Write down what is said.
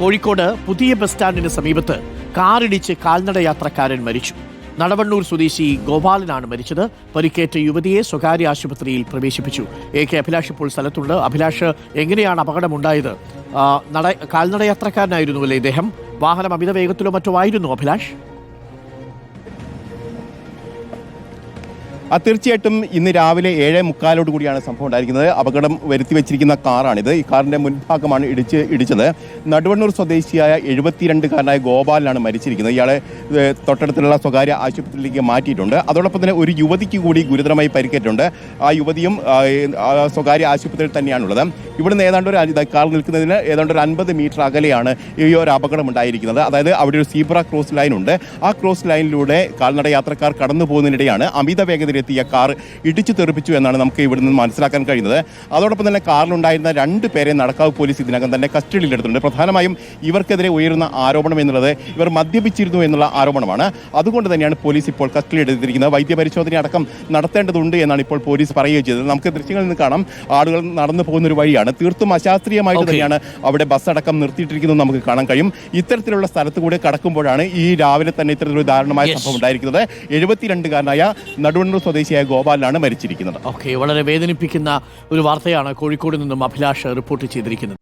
കോഴിക്കോട് പുതിയ ബസ് സ്റ്റാൻഡിന് സമീപത്ത് കാറിടിച്ച് കാൽനട യാത്രക്കാരൻ മരിച്ചു. നടവണ്ണൂർ സ്വദേശി ഗോപാലനാണ് മരിച്ചത്. പരിക്കേറ്റ യുവതിയെ സ്വകാര്യ ആശുപത്രിയിൽ പ്രവേശിപ്പിച്ചു. എ കെ അഭിലാഷ് ഇപ്പോൾ സ്ഥലത്തുണ്ട്. അഭിലാഷ് എങ്ങനെയാണ് അപകടമുണ്ടായത്? നട കാൽനട യാത്രക്കാരനായിരുന്നു അല്ലേ ഇദ്ദേഹം? വാഹനം അമിത വേഗത്തിലോ മറ്റോ ആയിരുന്നു അഭിലാഷ്? തീർച്ചയായിട്ടും ഇന്ന് രാവിലെ ഏഴേ മുക്കാലോട് കൂടിയാണ് സംഭവം ഉണ്ടായിരിക്കുന്നത്. അപകടം വരുത്തി വെച്ചിരിക്കുന്ന കാറാണിത്. ഈ കാറിന്റെ മുൻഭാഗമാണ് ഇടിച്ച് ഇടിച്ചത്. നടുവണ്ണൂർ സ്വദേശിയായ എഴുപത്തിരണ്ടുകാരനായ ഗോപാലനാണ് മരിച്ചിരിക്കുന്നത്. ഇയാളെ തൊട്ടടുത്തുള്ള സ്വകാര്യ ആശുപത്രിയിലേക്ക് മാറ്റിയിട്ടുണ്ട്. അതോടൊപ്പം തന്നെ ഒരു യുവതിക്ക് കൂടി ഗുരുതരമായി പരിക്കേറ്റിട്ടുണ്ട്. ആ യുവതിയും സ്വകാര്യ ആശുപത്രിയിൽ തന്നെയാണുള്ളത്. ഇവിടുന്ന് ഏതാണ്ട് ഒരു കാർ നിൽക്കുന്നതിന് ഏതാണ്ട് ഒരു അൻപത് മീറ്റർ അകലെയാണ് ഈ ഒരു അപകടം ഉണ്ടായിരിക്കുന്നത്. അതായത് അവിടെ ഒരു സീബ്ര ക്രോസ് ലൈൻ ഉണ്ട്. ആ ക്രോസ് ലൈനിലൂടെ കാൽനട യാത്രക്കാർ കടന്നു പോകുന്നതിനിടെയാണ് അമിത വേഗതയിലെത്തിയ കാർ ഇടിച്ചു തെറിപ്പിച്ചു എന്നാണ് നമുക്ക് ഇവിടെ നിന്ന് മനസ്സിലാക്കാൻ കഴിയുന്നത്. അതോടൊപ്പം തന്നെ കാറിലുണ്ടായിരുന്ന രണ്ട് പേരെ നടക്കാവ് പോലീസ് ഇതിനകം തന്നെ കസ്റ്റഡിയിലെടുത്തിട്ടുണ്ട്. പ്രധാനമായും ഇവർക്കെതിരെ ഉയരുന്ന ആരോപണം എന്നുള്ളത് ഇവർ മദ്യപിച്ചിരുന്നു എന്നുള്ള ആരോപണമാണ്. അതുകൊണ്ട് തന്നെയാണ് പോലീസ് ഇപ്പോൾ കസ്റ്റഡിയിലെടുത്തിരിക്കുന്നത്. വൈദ്യപരിശോധന അടക്കം നടത്തേണ്ടതുണ്ട് എന്നാണ് ഇപ്പോൾ പോലീസ് പറയുകയും ചെയ്തത്. നമുക്ക് ദൃശ്യങ്ങളിൽ നിന്ന് കാണാം. ആളുകൾ നടന്നു പോകുന്ന ഒരു വഴിയാണ്. തീർത്തും അശാസ്ത്രീയമായിട്ട് തന്നെയാണ് അവിടെ ബസ് അടക്കം നിർത്തിയിട്ടിരിക്കുന്നത് നമുക്ക് കാണാൻ കഴിയും. ഇത്തരത്തിലുള്ള സ്ഥലത്ത് കൂടെ കടക്കുമ്പോഴാണ് ഈ രാവിലെ തന്നെ ഇത്തരത്തിലൊരു ദാരുണമായ. സംഭവം ഉണ്ടായിരിക്കുന്നത്. എഴുപത്തിരണ്ടുകാരനായ നടുവണ്ണൂർ സ്വദേശിയായ ഗോപാലാണ് മരിച്ചിരിക്കുന്നത്. ഓക്കെ വളരെ വേദനിപ്പിക്കുന്ന ഒരു വാർത്തയാണ് കോഴിക്കോട് നിന്നും അഭിലാഷ് റിപ്പോർട്ട് ചെയ്തിരിക്കുന്നത്.